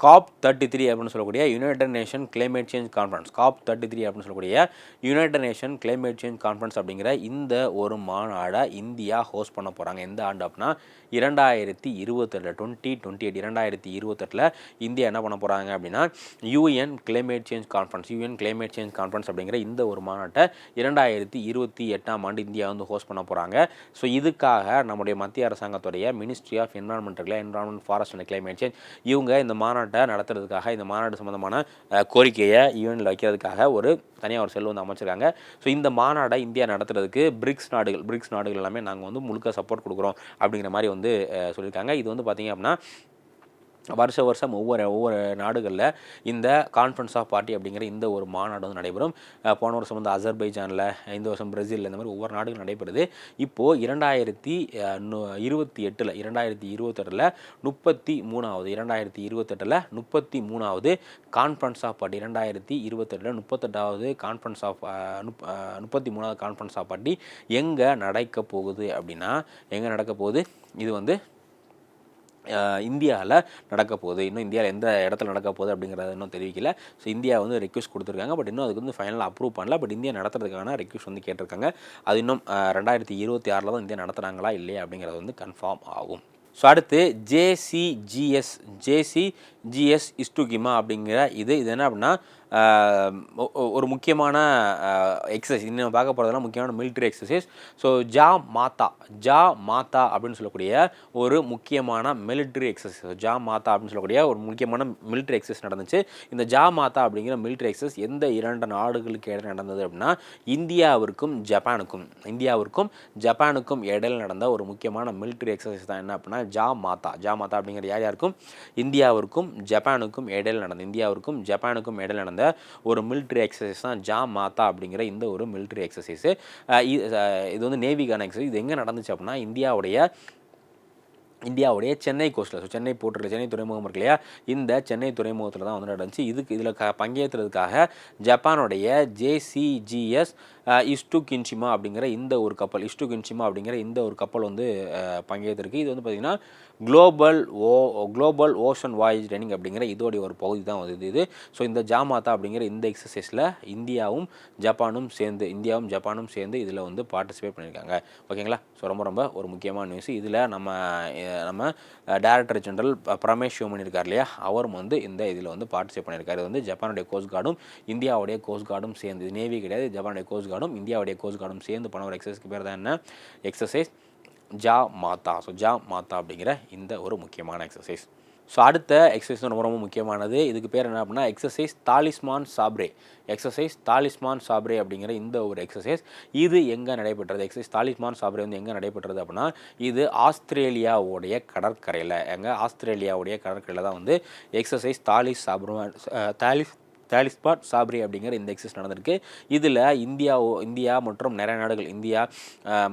காப் தேர்ட்டி த்ரீ அப்படின்னு சொல்லக்கூடிய united nation climate change conference COP thirty three அப்படின்னு சொல்லக்கூடிய united nation climate change conference அப்படிங்கிற இந்த ஒரு மாநாடை இந்தியா ஹோஸ்ட் பண்ண போகிறாங்க எந்த ஆண்டு அப்படின்னா இரண்டாயிரத்தி இருபத்தெட்டில் டுவெண்ட்டி டுவெண்ட்டி எயிட் இரண்டாயிரத்தி இருபத்தெட்டில் இந்தியா என்ன பண்ண போகிறாங்க அப்படின்னா UN climate change conference UN climate change conference அப்படிங்கிற இந்த ஒரு மாநாட்டை இரண்டாயிரத்தி இருபத்தி எட்டாம் ஆண்டு இந்தியா வந்து ஹோஸ்ட் பண்ண போகிறாங்க ஸோ இதுக்காக நம்முடைய மத்திய அரசாங்கத்துடைய ministry of environment environment forest and climate change இவங்க இந்த மாநாட்டை நடத்துறதுக்காக இந்த மாநாடு சம்மந்தமான கோரிக்கையை யூஎனில் வைக்கிறதுக்காக ஒரு தனியாக ஒரு செல் வந்து அமைச்சிருக்காங்க. ஸோ இந்த மாநாடை இந்தியா நடத்துறதுக்கு பிரிக்ஸ் நாடுகள் பிரிக்ஸ் நாடுகள் எல்லாமே நாங்கள் வந்து முழுக்க சப்போர்ட் கொடுக்குறோம் அப்படிங்கிற மாதிரி வந்து சொல்லியிருக்காங்க. இது வந்து பார்த்திங்க அப்படின்னா வருஷ வருஷம் ஒவ்வொரு ஒவ்வொரு நாடுகளில் இந்த கான்ஃபரன்ஸ் ஆஃப் பார்ட்டி அப்படிங்கிற இந்த ஒரு மாநாடு வந்து நடைபெறும். போன வருஷம் வந்து அசர்பைஜானில் இந்த வருஷம் பிரேசிலில் இந்த மாதிரி ஒவ்வொரு நாடுகள் நடைபெறுது. இப்போது இரண்டாயிரத்தி இருபத்தி எட்டில் இரண்டாயிரத்தி இருபத்தெட்டில் முப்பத்தி மூணாவது இரண்டாயிரத்தி இருபத்தெட்டில் முப்பத்தி மூணாவது கான்ஃபரன்ஸ் ஆஃப் பார்ட்டி இரண்டாயிரத்தி இருபத்தெட்டில் முப்பத்தெட்டாவது கான்ஃபரன்ஸ் ஆஃப் முப்பத்தி மூணாவது கான்ஃபரன்ஸ் ஆஃப் பார்ட்டி எங்கே நடக்க போகுது அப்படின்னா எங்கே நடக்க போகுது? இது வந்து இந்தியாவில் நடக்க போகுது. இன்னும் இந்தியாவில் எந்த இடத்துல நடக்க போகுது அப்படிங்கிறத இன்னும் தெரிவிக்கல. ஸோ இந்தியா வந்து ரெக்வஸ்ட் கொடுத்துருக்காங்க. பட் இன்னும் அதுக்கு வந்து ஃபைனலாக அப்ரூவ் பண்ணல. பட் இந்தியா நடத்துறதுக்கான ரெக்வஸ்ட் வந்து கேட்டிருக்காங்க. அது இன்னும் ரெண்டாயிரத்தி இருபத்தி ஆறில் தான் இந்தியா நடத்துகிறாங்களா இல்லையா அப்படிங்கிறது வந்து கன்ஃபார்ம் ஆகும். ஸோ அடுத்து ஜேசிஜிஎஸ் ஜேசி ஜிஎஸ் இஸ்டுகிமா அப்படிங்கிற இது இது என்ன அப்படின்னா ஒரு முக்கியமான எக்ஸசைஸ் இன்னும் பார்க்க போகிறதுலாம் முக்கியமான மிலிட்ரி எக்ஸசைஸ் ஸோ ஜா மாதா. ஜா மாதா அப்படின்னு சொல்லக்கூடிய ஒரு முக்கியமான மிலிட்ரி எக்ஸசைஸ் ஜா மாதா அப்படின்னு சொல்லக்கூடிய ஒரு முக்கியமான மிலிட்ரி எக்ஸசைஸ் நடந்துச்சு. இந்த ஜா மாதா அப்படிங்கிற மிலிட்ரி எக்ஸசைஸ் எந்த இரண்டு நாடுகளுக்கு இடையில் நடந்தது அப்படின்னா இந்தியாவிற்கும் ஜப்பானுக்கும். இந்தியாவிற்கும் ஜப்பானுக்கும் இடையில் நடந்த ஒரு முக்கியமான மிலிட்ரி எக்ஸசைஸ் தான் என்ன அப்படின்னா ஜா மாதா. ஜா மாதா அப்படிங்கிற யார் யாருக்கும்? இந்தியாவிற்கும் ஜப்பானுக்கும் இடையில் நடந்த இந்தியாவிற்கும் ஜப்பானுக்கும் இடையில் நடந்த ஒரு மிலிட்ரி எக்ஸசைஸ் தான் ஜா மாதா அப்படிங்கிற இந்த ஒரு மிலிட்ரி எக்ஸசைஸு இது வந்து நேவிக்கான எக்ஸசைஸ் இது எங்கே நடந்துச்சு அப்படின்னா இந்தியாவுடைய இந்தியாவுடைய சென்னை கோஸ்ட்டில் ஸோ சென்னை போர்ட்டில் சென்னை துறைமுகம் இருக்கு இல்லையா? இந்த சென்னை துறைமுகத்தில் தான் வந்து நடந்துச்சு. இதுக்கு இதில் க பங்கேற்றுறதுக்காக ஜப்பானுடைய ஜேசிஜிஎஸ் இஸ்டு கின்ஷிமா அப்படிங்கிற இந்த ஒரு கப்பல் இஸ்டு கின்ஷிமா அப்படிங்கிற இந்த ஒரு கப்பல் வந்து பங்கேற்றிருக்கு. இது வந்து பார்த்திங்கன்னா குளோபல் ஓ குளோபல் ஓஷன் வாய்ஸ் ட்ரைனிங் அப்படிங்கிற இதோடைய ஒரு பகுதி தான் வந்து இது. ஸோ இந்த ஜாமாத்தா அப்படிங்கிற இந்த எக்ஸசைஸில் இந்தியாவும் ஜப்பானும் சேர்ந்து இந்தியாவும் ஜப்பானும் சேர்ந்து இதில் வந்து பார்ட்டிசிபேட் பண்ணியிருக்காங்க. ஓகேங்களா? ஸோ ரொம்ப ரொம்ப ஒரு முக்கியமான நியூஸ் இதில் நம்ம நம்ம டைரக்டர் ஜெனரல் பிரமேஷ் சிவமணி இருக்கார் இல்லையா? அவரும் வந்து இந்த இதில் வந்து பார்ட்டிசிபேட் பண்ணியிருக்காரு. இது வந்து ஜப்பானுடைய கோஸ்ட் கார்டும் இந்தியாவுடைய கோஸ்ட் கார்டும் சேர்ந்து. நேவி கிடையாது ஜப்பானுடைய கோஸ்ட் கார்டும் இந்தியாவுடைய கோஸ்ட் கார்டும் சேர்ந்து பண்ண ஒரு எக்ஸசைஸ்க்கு பேர் தான் என்ன? எக்ஸசைஸ் ஜா மாதா. ஸோ ஜா மாதா அப்படிங்கிற இந்த ஒரு முக்கியமான எக்ஸசைஸ் ஸோ அடுத்த எக்ஸசைஸ் ரொம்ப ரொம்ப முக்கியமானது. இதுக்கு பேர் என்ன அப்படின்னா எக்ஸசைஸ் தாலிஸ்மான் சாப்ரே. எக்ஸசைஸ் தாலிஸ்மான் சாப்ரே அப்படிங்கிற இந்த ஒரு எக்ஸசைஸ் இது எங்கே நடைபெற்றது? எக்ஸசைஸ் தாலிஸ்மான் சாப்ரே வந்து எங்கே நடைபெற்றது அப்படின்னா இது ஆஸ்திரேலியாவுடைய கடற்கரையில். எங்கே? ஆஸ்திரேலியாவுடைய கடற்கரையில் தான் வந்து எக்ஸசைஸ் தாலிஸ் சாப்ரமான் தாலிஸ் தாலிஸ்பாட் சாப்ரி அப்படிங்கிற இந்த எக்ஸஸ் நடந்திருக்கு. இதில் இந்தியா இந்தியா மற்றும் நிறைய நாடுகள் இந்தியா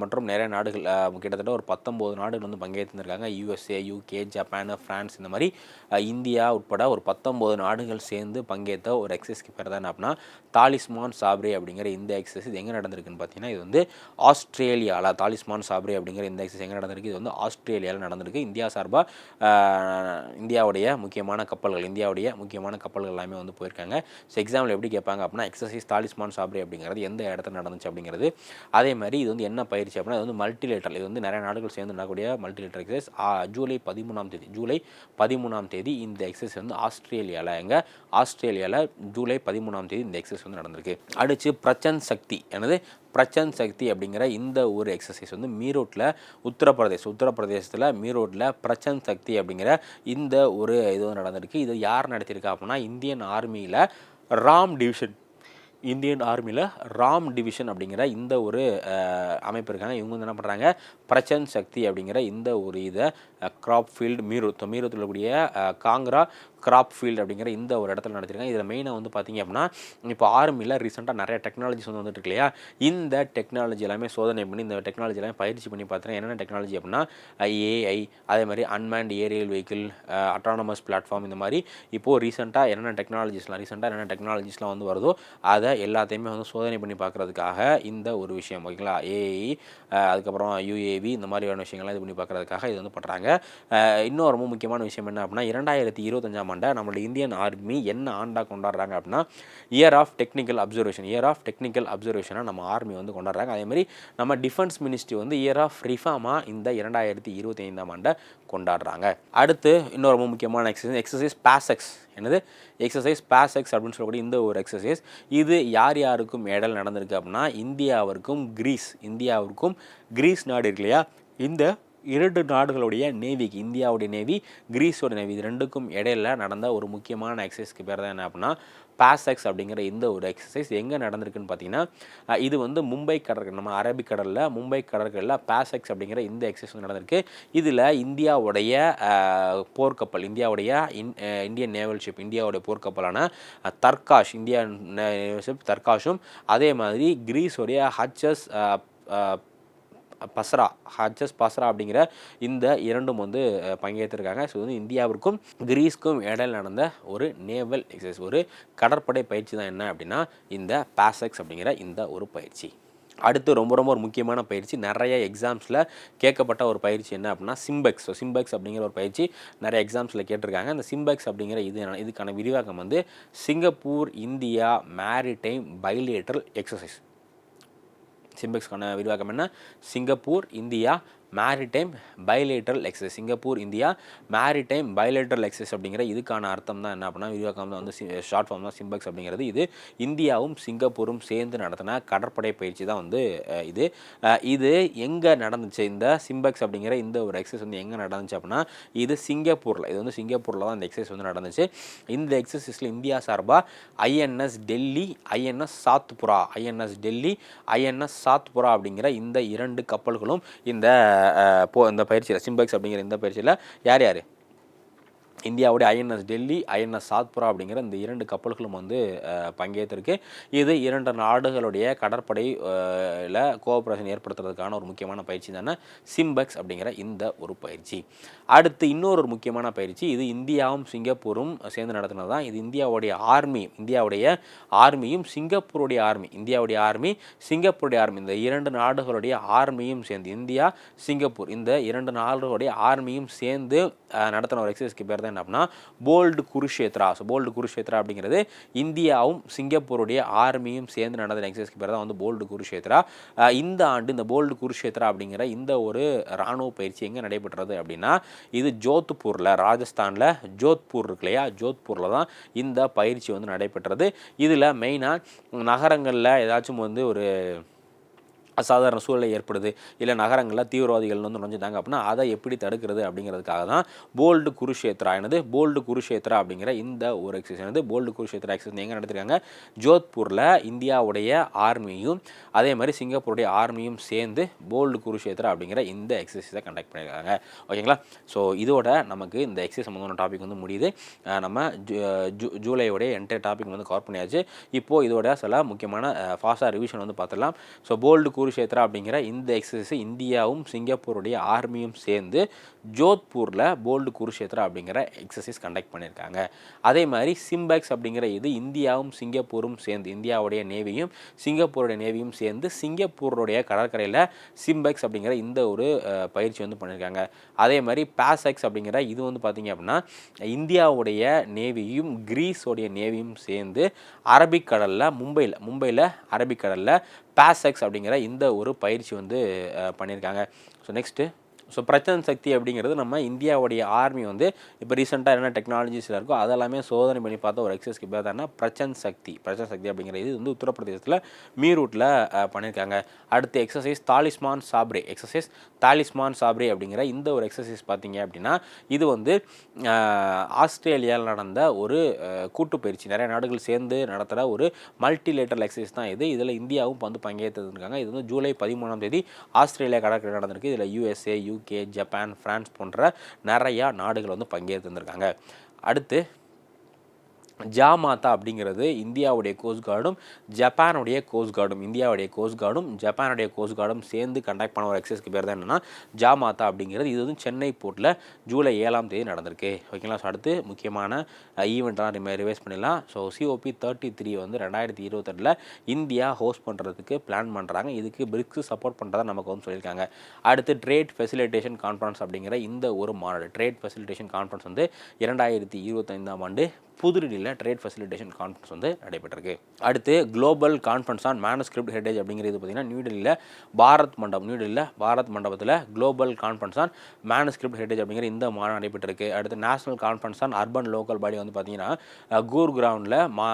மற்றும் நிறைய நாடுகள் கிட்டத்தட்ட ஒரு பத்தொம்போது நாடுகள் வந்து பங்கேற்றிருக்காங்க யூஎஸ்ஏ யூகே ஜப்பான் ஃப்ரான்ஸ் இந்த மாதிரி இந்தியா உட்பட ஒரு பத்தொம்போது நாடுகள் சேர்ந்து பங்கேற்ற ஒரு எக்ஸசைஸ்க்கு பேர் தான் அப்படின்னா தாலிஸ்மான் சாப்ரி அப்படிங்கிற இந்த எக்ஸசைஸ் இது எங்கே நடந்திருக்குன்னு பார்த்தீங்கன்னா இது வந்து ஆஸ்திரேலியாவில் தாலிஸ்மான் சாப்ரி அப்படிங்கிற இந்த எக்ஸசைஸ் எங்கே நடந்திருக்கு? இது வந்து ஆஸ்திரேலியாவில் நடந்திருக்கு. இந்தியா சார்பாக இந்தியாவுடைய முக்கியமான கப்பல்கள் இந்தியாவுடைய முக்கியமான கப்பல்கள் எல்லாமே வந்து போயிருக்காங்க. ஸோ எக்ஸாம்பிள் எப்படி கேட்பாங்க அப்படின்னா எக்ஸசைஸ் தாலிஸ்மான் சாப்ரி அப்படிங்கிறது எந்த இடத்துல நடந்துச்சு அப்படிங்கிறது. அதே மாதிரி இது வந்து என்ன பயிற்சி அப்படின்னா இது வந்து மல்டிலேட்டர் இது வந்து நிறைய நாடுகள் சேர்ந்து நடக்கக்கூடிய மல்டிலேட்டர் எக்ஸசைஸ் ஜூலை பதிமூணாம் தேதி ஜூலை பதிமூணாம் தேதி இந்த எக்ஸசைஸ் வந்து ஆஸ்திரேலியாவில் எங்கே? ஆஸ்திரேலியாவில் ஜூலை பதிமூணாம் தேதி இந்த எக்ஸசைஸ் வந்து நடந்திருக்கு. அடுத்து பிரச்சன் சக்தி எனது பிரச்சன் சக்தி அப்படிங்கிற இந்த ஒரு எக்ஸசைஸ் வந்து மீரோட்டில் உத்தரப்பிரதேஷ் உத்தரப்பிரதேசத்தில் மீரோட்டில் பிரச்சன் சக்தி அப்படிங்கிற இந்த ஒரு இது வந்து நடந்திருக்கு. இது யார் நடத்தியிருக்கா அப்படின்னா இந்தியன் ஆர்மியில் ராம் டிவிஷன் இந்தியன் ஆர்மியில் ராம் டிவிஷன் அப்படிங்கிற இந்த ஒரு அமைப்பு இருக்காங்க. இவங்க வந்து என்ன பண்ணுறாங்க பிரச்சன் சக்தி அப்படிங்கிற இந்த ஒரு இதை கிராப் ஃபீல்டு மீரூத் மீரூத்தில் இருக்கக்கூடிய காங்க்ரா கிராப் ஃபீல்டு அப்படிங்கிற இந்த ஒரு இடத்துல நடத்திருக்காங்க இதில் மெயினாக வந்து பார்த்திங்க அப்படின்னா இப்போ ஆர்மியில் ரீசெண்டாக நிறைய டெக்னாலஜிஸ் வந்து வந்துட்டு இல்லையா? இந்த டெக்னாலஜி எல்லாமே சோதனை பண்ணி இந்த டெக்னாலஜி எல்லாமே பயிற்சி பண்ணி பார்த்தீங்கன்னா என்னென்ன டெக்னாலஜி அப்படின்னா ஏஐ அதே மாதிரி unmanned aerial vehicle autonomous platform இந்த மாதிரி இப்போது ரீசெண்டாக என்னென்ன டெக்னாலஜிஸ்லாம் ரீசெண்டாக என்னென்ன டெக்னாலஜிஸ்லாம் வந்து வருதோ அதை எல்லாத்தையுமே வந்து சோதனை பண்ணி பார்க்குறதுக்காக இந்த ஒரு விஷயம் ஓகேங்களா ஏஐ அதுக்கப்புறம் யூஏவி இந்த மாதிரியான விஷயங்கள்லாம் இது பண்ணி பார்க்குறதுக்காக இது வந்து பண்ணுறாங்க இன்னும் ரொம்ப முக்கியமான விஷயம் என்ன அப்படின்னா இரண்டாயிரத்தி இருபத்தஞ்சாம் ஆண்டை நம்மளோட இந்தியன் ஆர்மி என்ன ஆண்டாக கொண்டாடுறாங்க அப்படின்னா year of technical observation year of technical அப்சர்வேஷனாக நம்ம ஆர்மி வந்து கொண்டாடுறாங்க. அதேமாதிரி நம்ம டிஃபென்ஸ் மினிஸ்ட்ரி வந்து இயர் ஆஃப் ரிஃபார்மாக இந்த இரண்டாயிரத்தி இருபத்தி ஐந்தாம் ஆண்டை கொண்டாடுறாங்க. அடுத்து இன்னொரு ரொம்ப முக்கியமான எக்ஸசைஸ் எக்ஸசைஸ் பாசெக்ஸ் என்னது? எக்ஸசைஸ் பாசெக்ஸ் அப்படின்னு சொல்லக்கூடிய இந்த ஒரு எக்ஸசைஸ் இது யார் யாருக்கும் மேடல் நடந்திருக்கு அப்படின்னா இந்தியாவிற்கும் கிரீஸ் இந்தியாவிற்கும் கிரீஸ் நாடு இருக்கு இல்லையா? இந்த இரண்டு நாடுகளுடைய நேவிக்கு இந்தியாவுடைய நேவி கிரீஸோட நேவி இது ரெண்டுக்கும் இடையில நடந்த ஒரு முக்கியமான எக்ஸசைஸ்க்கு பேர் தான் என்ன அப்படின்னா பாசெக்ஸ் அப்படிங்கிற இந்த ஒரு எக்ஸசைஸ் எங்கே நடந்திருக்குன்னு பார்த்தீங்கன்னா இது வந்து மும்பை கடற்கரை நம்ம அரபிக் கடலில் மும்பை கடற்கரையில் பாசெக்ஸ் அப்படிங்கிற இந்த எக்ஸசைஸ் நடந்திருக்கு. இதில் இந்தியாவுடைய போர்க்கப்பல் இந்தியாவுடைய இன் இந்தியன் நேவல் ஷிப் இந்தியாவுடைய போர்க்கப்பலான தர்காஷ் இந்தியா ஷிப் தர்காஷும் அதே மாதிரி கிரீஸுடைய ஹச்எஸ் பஸ்ரா ஹஜஸ் பஸ்ரா அப்படிங்கிற இந்த இரண்டும் வந்து பங்கேற்றிருக்காங்க. ஸோ வந்து இந்தியாவிற்கும் கிரீஸ்க்கும் இடையில் நடந்த ஒரு நேவல் எக்ஸசைஸ் ஒரு கடற்படை பயிற்சி தான் என்ன அப்படின்னா இந்த பாசெக்ஸ் அப்படிங்கிற இந்த ஒரு பயிற்சி. அடுத்து ரொம்ப ரொம்ப ஒரு முக்கியமான பயிற்சி நிறைய எக்ஸாம்ஸில் கேட்கப்பட்ட ஒரு பயிற்சி என்ன அப்படின்னா சிம்பெக்ஸ் ஸோ சிம்பெக்ஸ் அப்படிங்கிற ஒரு பயிற்சி நிறைய எக்ஸாம்ஸில் கேட்டிருக்காங்க. அந்த சிம்பெக்ஸ் அப்படிங்கிற இது இதுக்கான விரிவாக்கம் வந்து Singapore India maritime bilateral exercise சிம்பெக்ஸ்க்கான விரிவாக்கம் என்ன? Singapore India maritime bilateral exercise Singapore India. Maritime bilateral exercise அப்படிங்கிற இதுக்கான அர்த்தம் தான் என்ன அப்படின்னா விரிவாக்கம் தான் வந்து ஷார்ட் ஃபார்ம் தான் சிம்பக்ஸ் அப்படிங்கிறது. இது இந்தியாவும் சிங்கப்பூரும் சேர்ந்து நடத்தின கடற்படை பயிற்சி தான் வந்து இது. இது எங்கே நடந்துச்சு? இந்த சிம்பக்ஸ் அப்படிங்கிற இந்த ஒரு எக்ஸசைஸ் வந்து எங்கே நடந்துச்சு அப்படின்னா இது சிங்கப்பூரில் இது வந்து சிங்கப்பூரில் தான் இந்த எக்ஸசைஸ் வந்து நடந்துச்சு. இந்த எக்ஸசைஸில் இந்தியா சார்பாக INS Delhi INS Satpura INS Delhi INS Satpura அப்படிங்கிற இந்த இரண்டு கப்பல்களும் இந்த போ இந்த பயிற்சியில் சிம்பெக்ஸ் அப்படிங்கிற இந்த பயிற்சியில் யார் யார்? இந்தியாவுடைய ஐஎன்எஸ் டெல்லி ஐஎன்எஸ் சாத்புரா அப்படிங்கிற இந்த இரண்டு கப்பல்களும் வந்து பங்கேற்றிருக்கு. இது இரண்டு நாடுகளுடைய கடற்படையில் கோஆப்ரேஷன் ஏற்படுத்துறதுக்கான ஒரு முக்கியமான பயிற்சி தானே சிம்பெக்ஸ் அப்படிங்கிற இந்த ஒரு பயிற்சி. அடுத்து இன்னொரு ஒரு முக்கியமான பயிற்சி இது இந்தியாவும் சிங்கப்பூரும் சேர்ந்து நடத்தினது தான். இது இந்தியாவுடைய ஆர்மி இந்தியாவுடைய ஆர்மியும் சிங்கப்பூருடைய ஆர்மி இந்தியாவுடைய ஆர்மி சிங்கப்பூருடைய ஆர்மி. இந்த இரண்டு நாடுகளுடைய ஆர்மியும் சேர்ந்து இந்தியா சிங்கப்பூர் இந்த இரண்டு நாடுகளுடைய ஆர்மியும் சேர்ந்து நடத்தின ஒரு எக்ஸசைஸ்க்கு பேர் தான் என்ன அப்படின்னா bold Kurukshetra. So bold Kurukshetra அப்படிங்கிறது இந்தியாவும் சிங்கப்பூருடைய ஆர்மியும் சேர்ந்து நடந்த எக்ஸசைஸ்க்கு பேர் தான் வந்து போல்டு குருஷேத்ரா. இந்த ஆண்டு இந்த போல்டு குருஷேத்ரா அப்படிங்கிற இந்த ஒரு இராணுவ பயிற்சி எங்கே நடைபெற்றது அப்படின்னா இது ஜோத்பூரில் ராஜஸ்தானில் ஜோத்பூர் இருக்கு இல்லையா? ஜோத்பூரில் தான் இந்த பயிற்சி வந்து நடைபெற்றது. இதில் மெயினாக நகரங்களில் ஏதாச்சும் வந்து ஒரு அசாதாரண சூழ்நிலை ஏற்படுது. இல்லை நகரங்களில் தீவிரவாதிகள் வந்து நுழைஞ்சிட்டாங்க அப்படின்னா அதை எப்படி தடுக்கிறது அப்படிங்கிறதுக்காக தான் போல்டு குருஷேத்ரா என்னது போல்டு குருஷேத்ரா அப்படிங்கிற இந்த ஒரு எக்ஸசைஸ் என்னது போல்டு குருஷேத்ரா எக்ஸசைஸ் எங்கே நடத்திருக்காங்க? ஜோத்பூரில் இந்தியாவுடைய ஆர்மியும் அதே மாதிரி சிங்கப்பூருடைய ஆர்மியும் சேர்ந்து போல்டு குருஷேத்ரா அப்படிங்கிற இந்த எக்ஸசைஸை கண்டக்ட் பண்ணியிருக்காங்க. ஓகேங்களா ஸோ இதோட நமக்கு இந்த எக்ஸசைஸ் சம்மந்தமான டாபிக் வந்து முடியுது. நம்ம ஜூ- ஜூ ஜூலையோடைய என்டையர் டாபிக் வந்து கவர் பண்ணியாச்சு. இப்போது இதோட சில முக்கியமான ஃபாஸ்டாக ரிவிஷன் வந்து பார்த்துடலாம். ஸோ போல்டு குரு குருஷேத்ரா அப்படிங்கிற இந்த எக்ஸசைஸை இந்தியாவும் சிங்கப்பூருடைய ஆர்மியும் சேர்ந்து ஜோத்பூரில் போல்டு குருஷேத்ரா அப்படிங்கிற எக்ஸசைஸ் கண்டக்ட் பண்ணியிருக்காங்க. அதே மாதிரி சிம்பெக்ஸ் அப்படிங்கிற இது இந்தியாவும் சிங்கப்பூரும் சேர்ந்து இந்தியாவுடைய நேவியும் சிங்கப்பூருடைய நேவியும் சேர்ந்து சிங்கப்பூருடைய கடற்கரையில் சிம்பெக்ஸ் அப்படிங்கிற இந்த ஒரு பயிற்சி வந்து பண்ணியிருக்காங்க. அதே மாதிரி பாசெக்ஸ் அப்படிங்கிற இது வந்து பார்த்தீங்க அப்படின்னா இந்தியாவுடைய நேவியும் கிரீஸோடைய நேவியும் சேர்ந்து அரபிக்கடலில் மும்பையில் மும்பையில் அரபிக்கடலில் பாசெக்ஸ் அப்படிங்கிற இந்த ஒரு பயிற்சி வந்து பண்ணியிருக்காங்க. ஸோ நெக்ஸ்ட்டு ஸோ பிரச்சனை சக்தி அப்படிங்கிறது நம்ம இந்தியாவுடைய ஆர்மி வந்து இப்போ ரீசெண்டாக என்ன டெக்னாலஜிஸில் இருக்கோ அதெல்லாமே சோதனை பண்ணி பார்த்த ஒரு எக்ஸஸ்க்கு பேர் தானே. பிரச்சன் சக்தி பிரச்சனை சக்தி அப்படிங்கிறது இது வந்து உத்தரப்பிரதேசத்தில் மீரூட்டில் பண்ணியிருக்காங்க அடுத்து எக்ஸசைஸ் தாலிஸ்மான் சாப்ரே எக்ஸசைஸ் தாலிஸ்மான் சாப்ரி அப்படிங்கிற இந்த ஒரு எக்ஸசைஸ் பார்த்தீங்க அப்படின்னா இது வந்து ஆஸ்திரேலியாவில் நடந்த ஒரு கூட்டு பயிற்சி. நிறைய நாடுகள் சேர்ந்து நடத்துகிற ஒரு மல்டிலேட்டரல் எக்ஸசைஸ் தான் இது. இதில் இந்தியாவும் வந்து பங்கேற்றிருக்காங்க இது வந்து ஜூலை பதிமூணாம் தேதி ஆஸ்திரேலியா கடற்கரை நடந்திருக்கு. இதில் யூஎஸ்ஏ யூகே ஜப்பான் ஃப்ரான்ஸ் போன்ற நிறையா நாடுகள் வந்து பங்கேற்றிருந்திருக்காங்க. அடுத்து ஜாமாதா அப்படிங்கிறது இந்தியாவுடைய கோஸ்ட் கார்டும் ஜப்பானுடைய கோஸ்ட் கார்டும் இந்தியாவுடைய கோஸ்ட் கார்டும் ஜப்பானுடைய கோஸ்ட் கார்டும் சேர்ந்து கண்டக்ட் பண்ண ஒரு எக்ஸைஸ்க்கு பேர் தான் என்னென்னா ஜாமாதா அப்படிங்கிறது இது வந்து சென்னை போர்ட்டில் ஜூலை ஏழாம் தேதி நடந்திருக்கு. ஓகேங்களா ஸோ அடுத்து முக்கியமான ஈவெண்ட்லாம் நம்ம ரிவைஸ் பண்ணிடலாம். ஸோ சிஓபி தேர்ட்டி த்ரீ வந்து ரெண்டாயிரத்தி இருபத்தெட்டில் இந்தியா ஹோஸ்ட் பண்ணுறதுக்கு பிளான் பண்ணுறாங்க இதுக்கு பிரிக்ஸ் சப்போர்ட் பண்ணுறதா நமக்கு வந்து சொல்லியிருக்காங்க. அடுத்து ட்ரேட் ஃபெசிலிட்டேஷன் கான்ஃபரன்ஸ் அப்படிங்கிற இந்த ஒரு மாநாடு ட்ரேட் ஃபெசிலிட்டேஷன் கான்ஃபரன்ஸ் வந்து இரண்டாயிரத்தி இருபத்தைந்தாம் ஆண்டு புதுடில்லியில் ட்ரேட் ஃபெசிலிட்டேஷன் கான்ஃபரன்ஸ் வந்து நடைபெற்றிருக்கு. அடுத்து global conference on manuscript heritage அப்படிங்கிறது பார்த்தீங்கன்னா நியூடெல்லியில் பாரத் மண்டபம் நியூடெல்லியில் பாரத் மண்டபத்தில் global conference on manuscript heritage அப்படிங்கிற இந்த மாநாடு நடைபெற்றிருக்கு. அடுத்து national conference on urban local body வந்து பார்த்தீங்கன்னா கூர் கிரவுண்டில் மா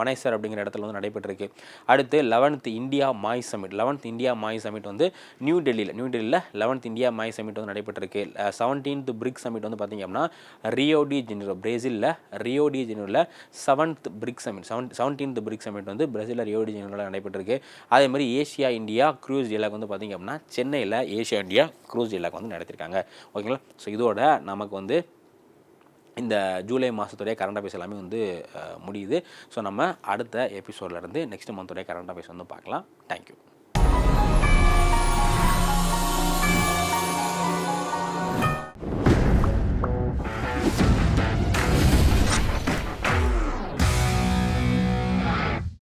மனைசர் அப்படிங்கிற இடத்துல வந்து நடைபெற்றிருக்கு. அடுத்து லெவன்த் இந்தியா மாய் சமிட் லெவன்த் இந்தியா மாய் சமிட் வந்து நியூ டெல்லியில் நியூ டெல்லியில் லெவன்த் இந்தியா மாய் சமிட் வந்து நடைபெற்றிருக்கு. செவன்டீன்த் பிரிக் சமிட் வந்து பார்த்தீங்க அப்படின்னா ரியோ டி ஜெனிரோ பிரேசிலில் Rio de seventh BRIC summit seven seventeenth BRIC summit வந்து பிரேசிலில் ரியோ டி நடைபெற்றிருக்கு. அதே மாதிரி ஏஷியா இந்தியா க்ரூஸ் டீலாக் வந்து பார்த்திங்க அப்படின்னா சென்னையில் ஏஷியா இந்தியா க்ரூஸ் டீலாக் வந்து நடத்திருக்காங்க. ஓகேங்களா ஸோ இதோட நமக்கு வந்து இந்த ஜூலை மாதத்துடைய கரண்ட் அஃபேர்ஸ் எல்லாமே வந்து முடியுது. ஸோ நம்ம அடுத்த எபிசோட்லேருந்து நெக்ஸ்ட் மந்தோடைய கரண்ட் அஃபேர்ஸ் வந்து பார்க்கலாம். Thank you